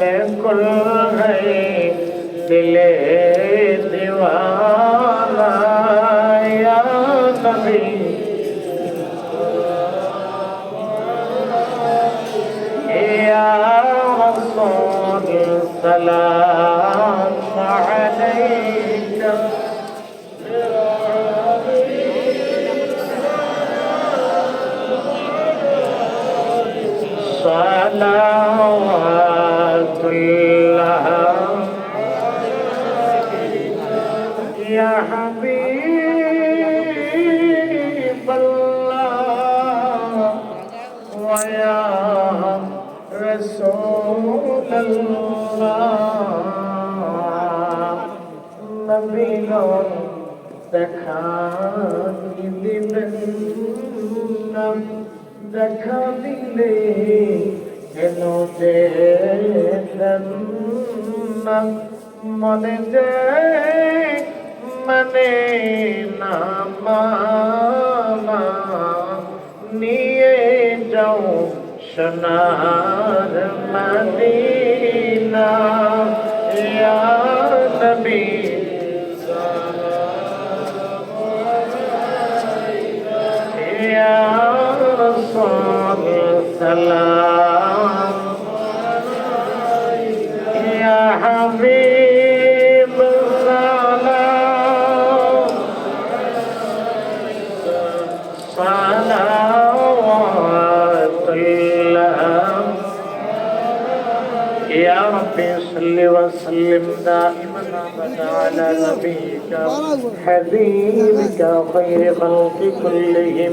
बिल्कुल है दिले दीवाना या नबी या रसूल सलाम صلوات الله يا حبيب الله ويا رسول الله نبي نور দেখা দিবেন না দেখা দিলে কেন দেন না মনে যে মানে না মামা নিয়ে যাও সোনার মদিনা ইয়া নবী يا رسول السلام يا حبيب السلام صلوات الله يا ربي صل وسلم دائما على نبيك حبيبك خير خلق كلهم.